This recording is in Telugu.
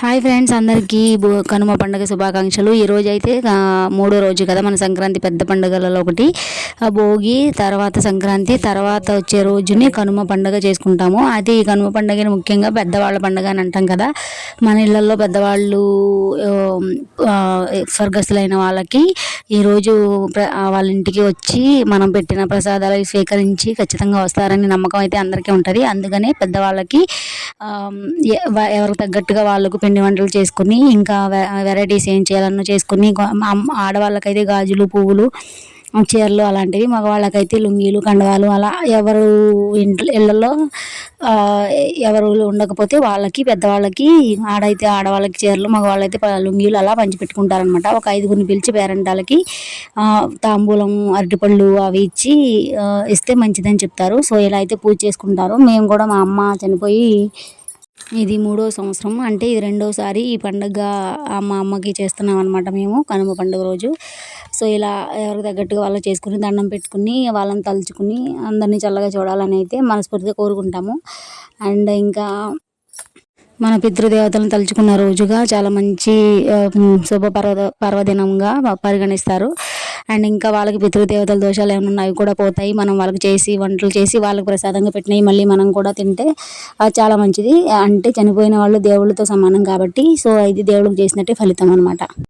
హాయ్ ఫ్రెండ్స్ అందరికీ కనుమ పండుగ శుభాకాంక్షలు. ఈరోజు అయితే మూడో రోజు కదా మన సంక్రాంతి పెద్ద పండుగలలో ఒకటి. భోగి తర్వాత సంక్రాంతి తర్వాత వచ్చే రోజుని కనుమ పండుగ చేసుకుంటాము. అది ఈ కనుమ పండుగని ముఖ్యంగా పెద్దవాళ్ళ పండుగ అని అంటాం కదా. మన ఇళ్ళల్లో పెద్దవాళ్ళు స్వర్గస్థులైన వాళ్ళకి ఈరోజు వాళ్ళ ఇంటికి వచ్చి మనం పెట్టిన ప్రసాదాలు స్వీకరించి ఖచ్చితంగా వస్తారని నమ్మకం అయితే అందరికీ ఉంటుంది. అందుకనే పెద్దవాళ్ళకి ఎవరికి తగ్గట్టుగా వాళ్ళకు పిండి వంటలు చేసుకుని ఇంకా వెరైటీస్ ఏం చేయాలన్నా చేసుకుని ఆడవాళ్ళకైతే గాజులు పువ్వులు చీరలు అలాంటివి మగవాళ్ళకైతే లుంగీలు కండవాలు అలా ఎవరు ఇంట్లో ఇళ్ళల్లో ఎవరు ఉండకపోతే వాళ్ళకి పెద్దవాళ్ళకి ఆడైతే ఆడవాళ్ళకి చీరలు మగవాళ్ళైతే లుంగీలు అలా పంచిపెట్టుకుంటారనమాట ఒక ఐదుగురిని పిలిచి పేరెంటాలకి తాంబూలం అరటిపళ్ళు అవి ఇచ్చి ఇస్తే మంచిదని చెప్తారు. సో ఇలా అయితే పూజ చేసుకుంటారు. మేము కూడా మా అమ్మ చనిపోయి ఇది మూడో సంవత్సరం. అంటే ఇది రెండోసారి ఈ పండుగ మా అమ్మకి చేస్తున్నాం అనమాట మేము కనుమ పండుగ రోజు. సో ఇలా ఎవరికి తగ్గట్టుగా వాళ్ళు చేసుకుని దండం పెట్టుకుని వాళ్ళని తలుచుకుని అందరినీ చల్లగా చూడాలని అయితే మనస్ఫూర్తిగా కోరుకుంటాము. అండ్ ఇంకా మన పితృదేవతలను తలుచుకున్న రోజుగా చాలా మంచి శుభ పర్వ పర్వదినంగా పరిగణిస్తారు. అండ్ ఇంకా వాళ్ళకి పితృదేవతల దోషాలు ఏమైనా ఉన్నాయి కూడా పోతాయి. మనం వాళ్ళకి చేసి వంటలు చేసి వాళ్ళకి ప్రసాదంగా పెట్టినవి మళ్ళీ మనం కూడా తింటే అది చాలా మంచిది. అంటే చనిపోయిన వాళ్ళు దేవుళ్ళతో సమానం కాబట్టి సో ఇది దేవుళ్ళకి చేసినట్టే ఫలితం అనమాట